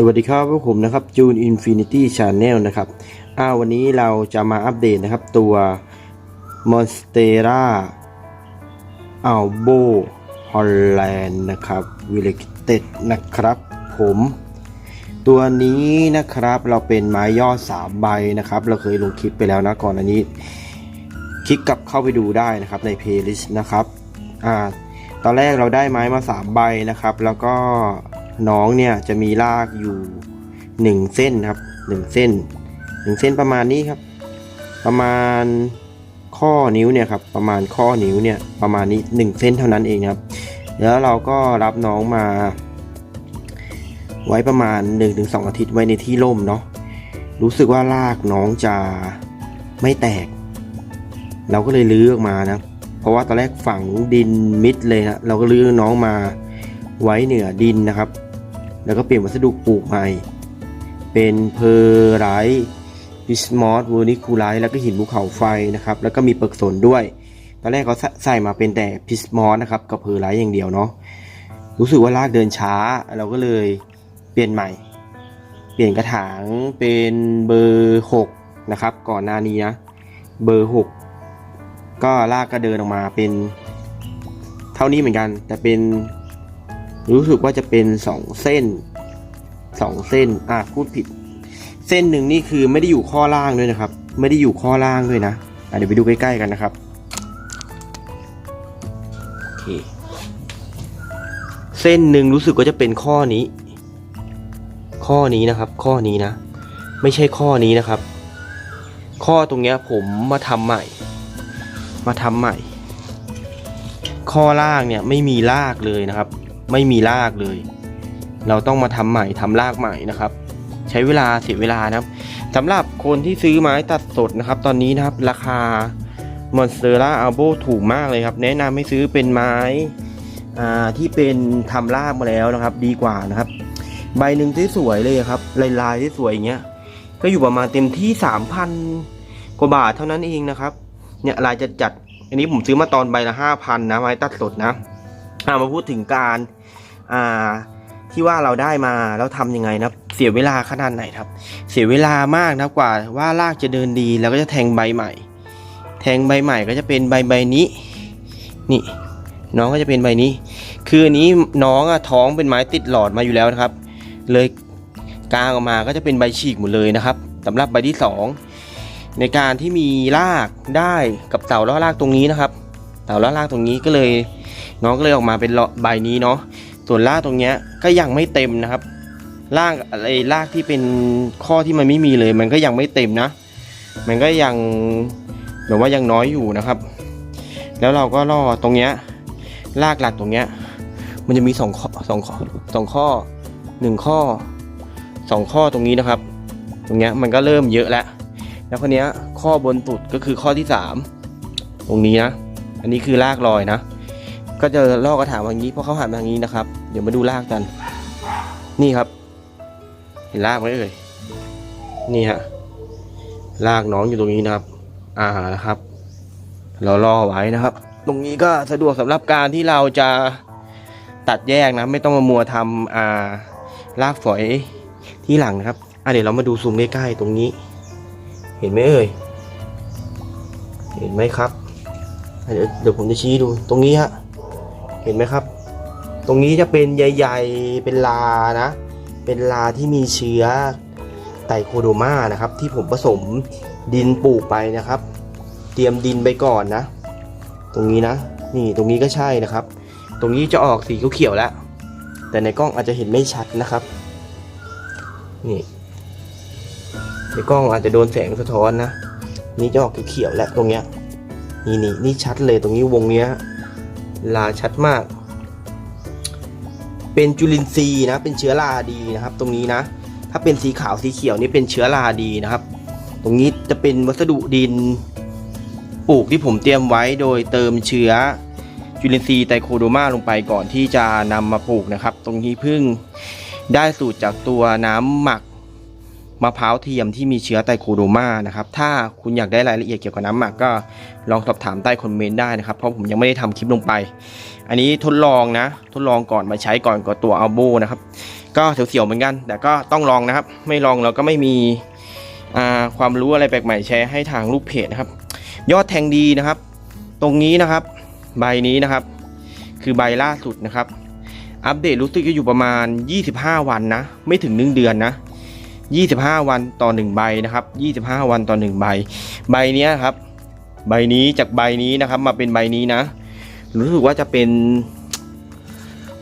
สวัสดีครับพวกผมนะครับจูนอินฟินิตี้ชาแนลนะครับอ้าววันนี้เราจะมาอัปเดตนะครับตัว Monstera a l b o Holland นะครับ v i l l a g e d นะครับผม ตัวนี้นะครับเราเป็นไม้ยอด3ใบนะครับ เราเคยลงคลิปไปแล้วนะก่อนอันนี้ คลิกกลับเข้าไปดูได้นะครับในเพลย์ลิสต์นะครับอ่าตอนแรกเราได้ไม้มา3ใบนะครับ แล้วก็ น้องเนี่ยจะมีรากอยู่ 1 เส้นครับ1เส้น1เส้นประมาณนี้ครับ ประมาณข้อนิ้วเนี่ยครับประมาณข้อนิ้วเนี่ยประมาณนี้ 1 เส้นเท่านั้นเองครับ แล้วเราก็รับน้องมา ไว้ประมาณ 1-2 อาทิตย์ไว้ในที่ร่มเนาะรู้สึกว่ารากน้องจะไม่แตก เราก็เลยลื้อออกมานะ เพราะว่าตอนแรกฝังดินมิดเลยนะเราก็ลื้อน้องมาไว้เหนือดินนะครับ แล้วก็เปลี่ยนวัสดุปลูกใหม่ เป็นเพอร์ไรท์บิสมอสเวอร์นิคูไลท์แล้วก็หินภูเขาไฟนะครับ แล้วก็มีเปลือกสนด้วย ตอนแรกเขาใส่มาเป็นแต่พิสมอสนะครับกับเพอร์ไรท์อย่างเดียวเนาะ รู้สึกว่าลากเดินช้า เราก็เลยเปลี่ยนใหม่ เปลี่ยนกระถางเป็นเบอร์6นะครับ ก่อนหน้านี้นะ เบอร์ 6 ก็ลากก็เดินออกมาเป็นเท่านี้เหมือนกัน แต่เป็น รู้สึกว่าจะเป็นสองเส้นสองเส้นอะพูดผิด เส้นหนึ่งนี่คือไม่ได้อยู่ข้อล่างด้วยนะครับ ไม่ได้อยู่ข้อล่างด้วยนะอะเดี๋ยวไปดูใกล้ๆกันนะครับโอเคเส้นหนึ่งรู้สึกว่าจะเป็นข้อนี้ ข้อนี้นะครับ ข้อนี้นะ ไม่ใช่ข้อนี้นะครับ ข้อตรงเนี้ยผมมาทำใหม่ มาทำใหม่ ข้อล่างเนี่ยไม่มีรากเลยนะครับ ไม่มีรากเลย เราต้องมาทำใหม่ทำรากใหม่นะครับ ใช้เวลาเสียเวลานะครับสำหรับคนที่ซื้อไม้ตัดสดนะครับ ตอนนี้นะครับราคา Monstera a l b o ถูกมากเลยครับ แนะนำให้ซื้อเป็นไม้ที่เป็นทำรากมาแล้วนะครับ ดีกว่านะครับ ใบหนึ่งที่สวยเลยครับลายลายๆที่สวยอย่างเงี้ยก็อยู่ประมาณเต็มที่สามพันกว่าบาทเท่านั้นเองนะครับ เนี่ยลายจะจัดอันนี้ผมซื้อมาตอนใบละห้าพันนะไม้ตัดสดนะอ่ามาพูดถึงการ อ่าที่ว่าเราได้มาแล้วทำยังไงนะเสียเวลาขนาดไหนครับ เสียเวลามากนะกว่าว่ารากจะเดินดีแล้วก็จะแทงใบใหม่ แทงใบใหม่ก็จะเป็นใบใบนี้ นี่ น้องก็จะเป็นใบนี้ คืออันนี้น้องอะท้องเป็นไม้ติดหลอดมาอยู่แล้วนะครับ เลยกลางออกมาก็จะเป็นใบฉีกหมดเลยนะครับสำหรับใบที่สองในการที่มีรากได้กับเต่าล้อรากตรงนี้นะครับ เต่าล้อรากตรงนี้ก็เลย น้องก็เลยออกมาเป็นใบนี้เนาะ ส่วนรากตรงเนี้ยก็ยังไม่เต็มนะครับรากอะไรรากที่เป็นข้อที่มันไม่มีเลย มันก็ยังไม่เต็มนะ มันก็ยังแบบว่ายังน้อยอยู่นะครับ แล้วเราก็ล่อตรงเนี้ยรากหลักตรงเนี้ยมันจะมีสองข้อสองข้อสองข้อหนึ่งข้อสองข้อตรงนี้นะครับ ตรงเนี้ยมันก็เริ่มเยอะแล้ว แล้วคนเนี้ยข้อบนสุดก็คือข้อที่สามตรงนี้นะ อันนี้คือรากลอยนะ ก็จะลอกกระถางอย่างนี้เพราะเขาหันมาทางนี้นะครับ เดี๋ยวมาดูรากกัน นี่ครับ เห็นรากไหมเอ่ยนี่ฮะรากน้องอยู่ตรงนี้นะครับ อ่านะครับ เราล่อไว้นะครับ ตรงนี้ก็สะดวกสำหรับการที่เราจะตัดแยกนะ ไม่ต้องมามัวทำอ่ารากฝอยที่หลังนะครับอะเดี๋ยวเรามาดูซูมใกล้ๆตรงนี้ เห็นไหมเอ่ยเห็นไหมครับเดี๋ยวเดี๋ยวผมจะชี้ดูตรงนี้ฮะ ห็นไหมครับ ตรงนี้จะเป็นใหญ่ๆเป็นลานะ เป็นลาที่มีเชื้อไตโคโดมานะครับ ที่ผมผสมดินปลูกไปนะครับ เตรียมดินไปก่อนนะ ตรงนี้นะ นี่ตรงนี้ก็ใช่นะครับ ตรงนี้จะออกสีเขียวๆแล้ว แต่ในกล้องอาจจะเห็นไม่ชัดนะครับ นี่ในกล้องอาจจะโดนแสงสะท้อนนะ นี่จะออกเขียวๆแล้วตรงเนี้ยนี่นี่นี่ชัดเลยตรงนี้วงเนี้ย ลาชัดมาก เป็นจุลินทรีย์นะ เป็นเชื้อราดีนะครับ ตรงนี้นะ ถ้าเป็นสีขาวสีเขียวนี่เป็นเชื้อราดีนะครับ ตรงนี้จะเป็นวัสดุดินปลูกที่ผมเตรียมไว้โดยเติมเชื้อจุลินทรีย์ไตโคโดมาลงไปก่อนที่จะนำมาปลูกนะครับ ตรงนี้พิ่งได้สูตรจากตัวน้ำหมัก มะพร้าวเทียมที่มีเชื้อไตโคโดมานะครับ ถ้าคุณอยากได้รายละเอียดเกี่ยวกับน้ำหมักก็ลองสอบถามใต้คอมเมนต์ได้นะครับ เพราะผมยังไม่ได้ทำคลิปลงไป อันนี้ทดลองนะ ทดลองก่อนมาใช้ก่อนกับตัวอัลโบนะครับ ก็เสียวๆเหมือนกัน แต่ก็ต้องลองนะครับ ไม่ลองเราก็ไม่มีความรู้อะไรแปลกใหม่แชร์ให้ทางลูกเพจนะครับ ยอดแทงดีนะครับ ตรงนี้นะครับ ใบนี้นะครับ คือใบล่าสุดนะครับ อัปเดตรู้สึกจะอยู่ประมาณ 25 วันนะ ไม่ถึง 1 เดือนนะ 25 วันต่อ 1 ใบนะครับ 25 วันต่อ 1 ใบ ใบนี้ครับ ใบนี้จากใบนี้นะครับมาเป็นใบนี้นะ รู้สึกว่าจะเป็น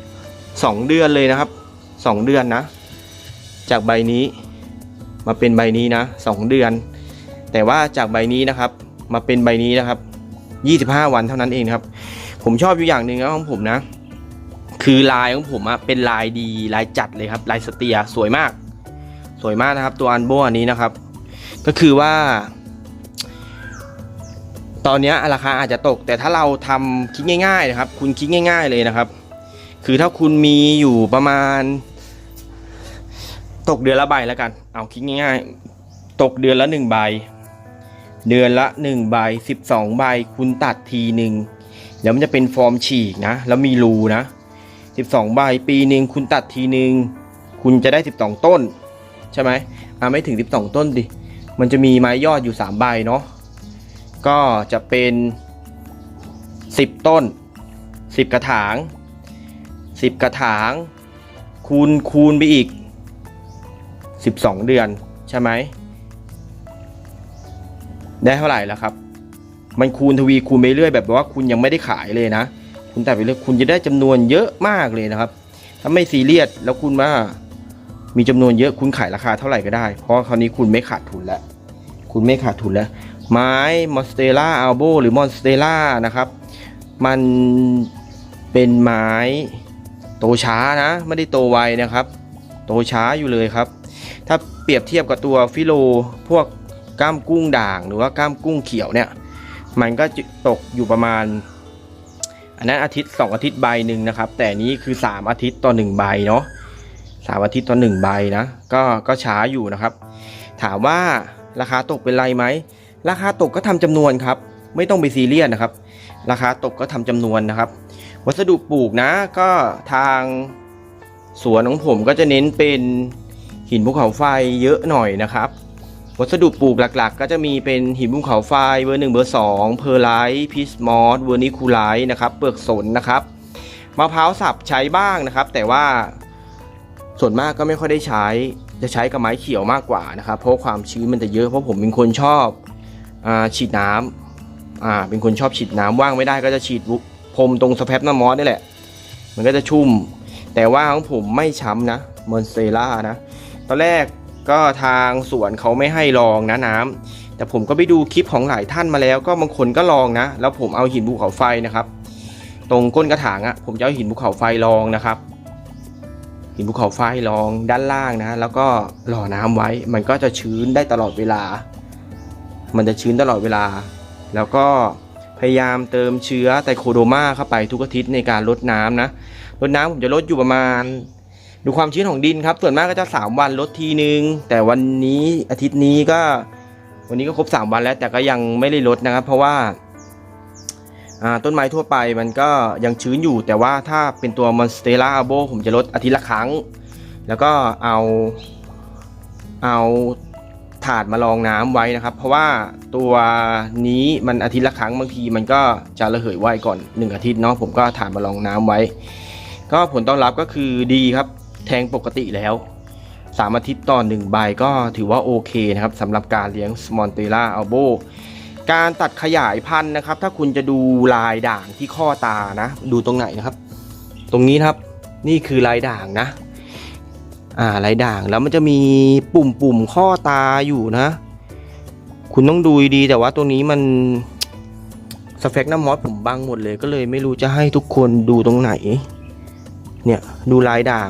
2 เดือนเลยนะครับ 2 เดือนนะ จากใบนี้มาเป็นใบนี้นะ 2 เดือน แต่ว่าจากใบนี้นะครับ มาเป็นใบนี้นะครับ 25 วันเท่านั้นเองครับ ผมชอบอยู่อย่างหนึ่งนะของผมนะ คือลายของผมอะเป็นลายดีลายจัดเลยครับ ลายสเตียสวยมาก สวยมากนะครับ ตัวอันโบอันนี้นะครับ ก็คือว่า ตอนนี้ราคาอาจจะตก แต่ถ้าเราทำคิดง่าย ๆ นะครับ คุณคิดง่าย ๆ เลยนะครับ คือถ้าคุณมีอยู่ประมาณ ตกเดือนละใบแล้วกัน เอาคิดง่ายๆ ตกเดือนละหนึ่งใบ เดือนละหนึ่งใบสิบสองใบ คุณตัดทีหนึ่งแล้วมันจะเป็นฟอร์มฉีกนะ แล้วมีรูนะสิบสองใบ ปีหนึ่งคุณตัดทีหนึ่ง คุณจะได้สิบสองต้น ใช่ไหมอ่าไม่ถึงสิบสองต้นดิ มันจะมีไม้ยอดอยู่สามใบเนาะ ก็จะเป็นสิบต้นสิบกระถางสิบกระถาง คูณคูณไปอีกสิบสองเดือนใช่ไหม ได้เท่าไหร่แล้วครับ มันคูณทวีคูณไปเรื่อยแบบว่าคุณยังไม่ได้ขายเลยนะ คุณแต่ไปเรื่อยคุณจะได้จำนวนเยอะมากเลยนะครับ ถ้าไม่ซีเรียสแล้วคุณว่า มีจำนวนเยอะคุณขายราคาเท่าไหร่ก็ได้ เพราะคราวนี้คุณไม่ขาดทุนแล้ว คุณไม่ขาดทุนแล้ว ไม้มอนสเตล่าอัลโบหรือมอนสเตล่านะครับ มันเป็นไม้โตช้านะ ไม่ได้โตไวนะครับ โตช้าอยู่เลยครับ ถ้าเปรียบเทียบกับตัวฟิโลพวกก้ามกุ้งด่างหรือว่าก้ามกุ้งเขียวเนี่ย มันก็ตกอยู่ประมาณ อันนั้นอาทิตย์ 2 อาทิตย์ใบหนึ่งนะครับ แต่นี้คือ 3 อาทิตย์ต่อ 1 ใบเนาะ สามอาทิตย์ต่อ1ใบนะ ก็ก็ช้าอยู่นะครับ ถามว่าราคาตกเป็นไรไหม ราคาตกก็ทำจำนวนครับ ไม่ต้องไปซีเรียสนะครับ ราคาตกก็ทำจำนวนนะครับ วัสดุปลูกนะ ก็ทางสวนของผมก็จะเน้นเป็นหินภูเขาไฟเยอะหน่อยนะครับ วัสดุปลูกหลักๆ ก็จะมีเป็นหินภูเขาไฟเบอร์หนึ่งเบอร์สองเพอร์ไลท์พิสมอสเวอร์นิคูไลท์นะครับเปลือกสนนะครับมะพร้าวสับใช้บ้างนะครับ แต่ว่า ส่วนมากก็ไม่ค่อยได้ใช้ จะใช้กับไม้เขียวมากกว่านะครับเพราะความชื้นมันจะเยอะเพราะผมเป็นคนชอบอฉีดน้ำอ่าเป็นคนชอบฉีดน้ำว่างไม่ได้ก็จะฉีดพรมตรงสแปปน้ำมอสนี่แหละ มันก็จะชุ่ม แต่ว่าของผมไม่ช้ำนะมอนเตล่านะตอนแรกก็ทางสวนเขาไม่ให้ลองนะน้ำแต่ผมก็ไปดูคลิปของหลายท่านมาแล้ว ก็บางคนก็ลองนะ แล้วผมเอาหินภูเขาไฟนะครับ ตรงก้นกระถางอะ่ะผมจะเอาหินภูเขาไฟลองนะครับ หินภูเขาไฟลองด้านล่างนะ แล้วก็หล่อน้ำไว้ มันก็จะชื้นได้ตลอดเวลา มันจะชื้นตลอดเวลา แล้วก็พยายามเติมเชื้อไตโคโดมาเข้าไปทุกอาทิตย์ในการลดน้ำนะลดน้ำผมจะลดอยู่ประมาณ ดูความชื้นของดินครับ ส่วนมากก็จะ 3 วันลดทีนึง แต่วันนี้อาทิตย์นี้ก็ วันนี้ก็ครบ 3 วันแล้ว แต่ก็ยังไม่ได้ลดนะครับ เพราะว่า ต้นไม้ทั่วไปมันก็ยังชื้นอยู่ แต่ว่าถ้าเป็นตัว Monstera a r b o ผมจะลดอาทิตย์ละครั้ง แล้วก็เอาเอาถาดมาลองน้ำไว้นะครับ เพราะว่าตัวนี้มันอาทิตย์ละครั้งบางทีมันก็จะระเหยไวก่อน 1 อาทิตย์เนาะผมก็ถาดมาลองน้ำไว้ ก็ผลตอบรับก็คือดีครับ แทงปกติแล้ว 3 อาทิตย์ต่อ1ใบก็ถือว่าโอเคนะครับสำหรับการเลี้ยงสมอนเตล่าอัลโบ การตัดขยายพันธุ์นะครับ ถ้าคุณจะดูลายด่างที่ข้อตานะ ดูตรงไหนนะครับ ตรงนี้ครับนี่คือลายด่างนะอ่าลายด่างแล้วมันจะมีปุ่มปุ่มๆข้อตาอยู่นะ คุณต้องดูดีแต่ว่าตัวนี้มันสเปกน้ำมอสผมบังหมดเลยก็เลยไม่รู้จะให้ทุกคนดูตรงไหน เนี่ยดูลายด่าง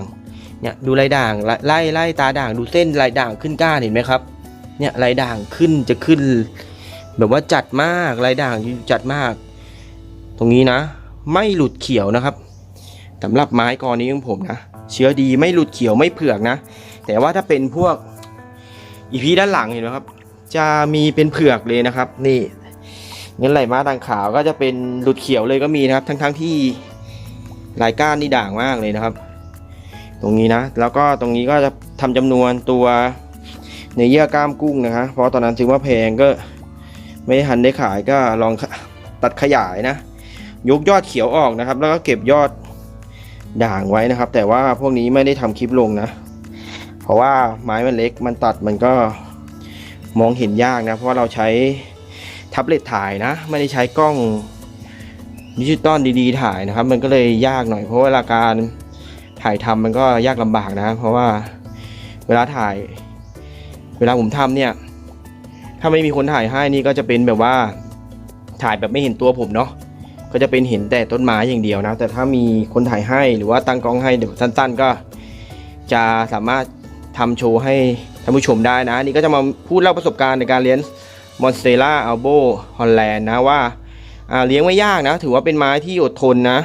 เนี่ยดูลายด่างไล่ไล่ไล่ตาด่างดูเส้นลายด่างขึ้นก้านเห็นไหมครับ เนี่ยลายด่างขึ้นจะขึ้น แบบว่าจัดมากลายด่างจัดมาก ตรงนี้นะ ไม่หลุดเขียวนะครับสำหรับไม้กอนี้ของผมนะเชื้อดีไม่หลุดเขียวไม่เผือกนะ แต่ว่าถ้าเป็นพวกอีพีด้านหลังเห็นไหมครับ จะมีเป็นเผือกเลยนะครับ นี่งั้นไหลมาด่างขาวก็จะเป็นหลุดเขียวเลยก็มีนะครับ ทั้งๆที่ลายก้านนี่ด่างมากเลยนะครับ ตรงนี้นะ แล้วก็ตรงนี้ก็จะทำจำนวนตัวเนื้อเยื่อกล้ามกุ้งนะคะเพราะตอนนั้นซื้อมาแพงก็ ไม่ทันได้ขายก็ลองตัดขยายนะ ยกยอดเขียวออกนะครับ แล้วก็เก็บยอดด่างไว้นะครับ แต่ว่าพวกนี้ไม่ได้ทำคลิปลงนะ เพราะว่าไม้มันเล็กมันตัดมันก็มองเห็นยากนะ เพราะเราใช้แท็บเล็ตถ่ายนะ ไม่ได้ใช้กล้องดิจิตอลดีๆถ่ายนะครับ มันก็เลยยากหน่อย เพราะเวลาการถ่ายทำมันก็ยากลำบากนะ เพราะว่าเวลาถ่าย เวลาผมทำเนี่ย ถ้าไม่มีคนถ่ายให้นี่ก็จะเป็นแบบว่าถ่ายแบบไม่เห็นตัวผมเนาะก็จะเป็นเห็นแต่ต้นไม้อย่างเดียวนะ แต่ถ้ามีคนถ่ายให้หรือว่าตั้งกล้องให้เดี๋ยวสั้น ๆ ก็ จะสามารถทำโชว์ให้ท่านผู้ชมได้นะ นี่ก็จะมาพูดเล่าประสบการณ์ในการเลี้ยงมอนสเตล่าอัลโบฮอลแลนด์นะว่าเลี้ยงไม่ยากนะ ถือว่าเป็นไม้ที่อดทนนะ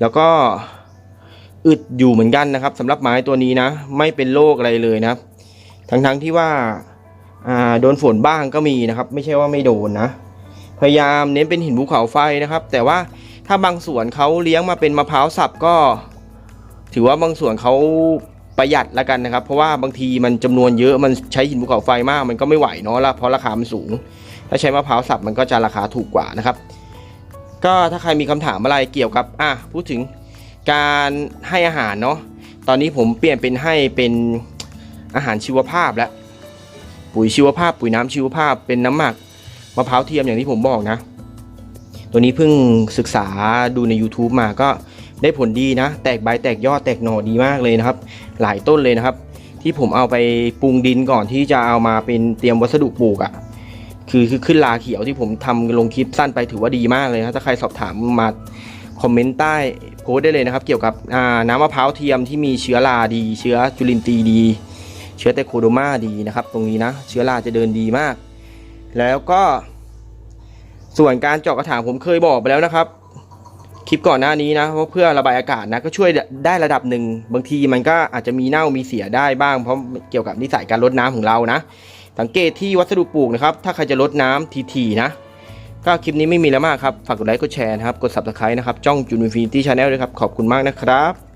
แล้วก็อึดอยู่เหมือนกันนะครับสำหรับไม้ตัวนี้นะ ไม่เป็นโรคอะไรเลยนะ ทั้งๆที่ว่า โดนฝนบ้างก็มีนะครับ ไม่ใช่ว่าไม่โดนนะ พยายามเน้นเป็นหินภูเขาไฟนะครับ แต่ว่าถ้าบางส่วนเขาเลี้ยงมาเป็นมะพร้าวสับก็ ถือว่าบางส่วนเขาประหยัดล้วกันนะครับ เพราะว่าบางทีมันจำนวนเยอะมันใช้หินภูเขาไฟมาก มันก็ไม่ไหวเนาะละเพราะราคามันสูง ถ้าใช้มะพร้าวสับมันก็จะราคาถูกกว่านะครับ ก็ถ้าใครมีคำถามอะไรเกี่ยวกับอะพูดถึงการให้อาหารเนาะตอนนี้ผมเปลี่ยนเป็นให้เป็นอาหารชีวภาพแล้ว ปุ๋ยชีวภาพ ปุ๋ยน้ำชีวภาพ เป็นน้ำหมักมะพร้าวเทียมอย่างที่ผมบอกนะ ตัวนี้เพิ่งศึกษาดูใน YouTube มาก็ได้ผลดีนะ แตกใบแตกยอดแตกหน่อดีมากเลยนะครับ หลายต้นเลยนะครับ ที่ผมเอาไปปรุงดินก่อนที่จะเอามาเป็นเตรียมวัสดุปลูกอะ่ะคือคือขึ้นลาเขียวที่ผมทำลงคลิปสั้นไปถือว่าดีมากเลยนะถ้าใครสอบถามมาคอมเมนต์ใต้โพสได้เลยนะครับ เกี่ยวกับน้ำมะพร้าวเทียมที่มีเชื้อราดี เชื้อจุลินทรีย์ดี ชื้อไตโคโดมาดีนะครับ ตรงนี้นะ เชื้อราจะเดินดีมาก แล้วก็ ส่วนการเจาะกระถางผมเคยบอกไปแล้วนะครับ คลิปก่อนหน้านี้นะเพราะเพื่อระบายอากาศนะก็ช่วยได้ระดับหนึ่ง บางทีมันก็อาจจะมีเน่ามีเสียได้บ้างเพราะเกี่ยวกับนิสัยการลดน้ำของเรานะ สังเกตที่วัสดุปลูกนะครับ ถ้าใครจะลดน้ำทีๆนะ ก็คลิปนี้ไม่มีแล้วมากครับ ฝากกดไลค์กดแชร์นะครับ กด subscribe นะครับ จ้องจูนฟินิตี้ชาแนลด้วยครับ ขอบคุณมากนะครับ